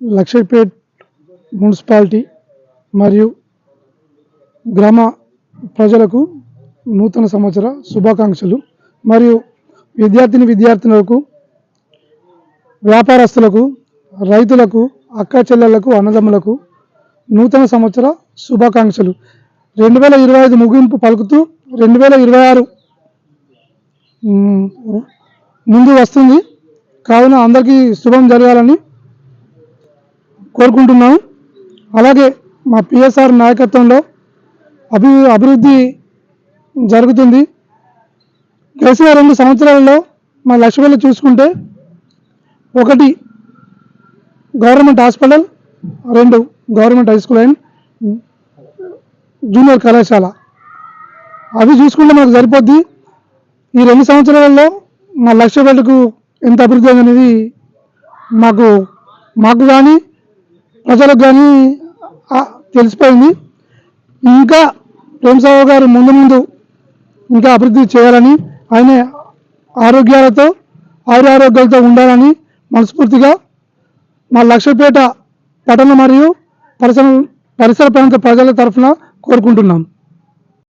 Luxettipet municipality మరియు గ్రామ ప్రజలకు నూతన సంవత్సర శుభాకాంక్షలు. మరియు విద్యార్థిని విద్యార్థినులకు వ్యాపారస్తులకు రైతులకు అక్క చెల్లెళ్ళకు అన్నదమ్ములకు నూతన సంవత్సర శుభాకాంక్షలు. రెండు వేల ఇరవై ఐదు ముగింపు పలుకుతూ రెండు వేల ఇరవై ఆరు ముందు వస్తుంది. కావున అందరికీ శుభం జరగాలని కోరుకుంటున్నాము అలాగే మా పిఎస్ఆర్ నాయకత్వంలో అభి అభివృద్ధి జరుగుతుంది. గడిచిన రెండు సంవత్సరాలలో మా లక్ష్యాలు చూసుకుంటే ఒకటి గవర్నమెంట్ హాస్పిటల్ రెండు government high school and junior కళాశాల. అవి చూసుకుంటే మనకు సరిపోద్ది. ఈ రెండు సంవత్సరాలలో మా లక్ష్యపేటకు ఎంత అభివృద్ధి అనేది మాకు మాకు కానీ ప్రజలకు కానీ తెలిసిపోయింది. ఇంకా ప్రేమసావు గారు ముందు ముందు ఇంకా అభివృద్ధి చేయాలని ఆయన ఆరోగ్యాలతో ఆరోగ్యాలతో ఉండాలని మనస్ఫూర్తిగా మా లక్ష్యపేట పట్టణ మరియు పరిసర పరిసర ప్రాంత ప్రజల తరఫున కోరుకుంటున్నాం.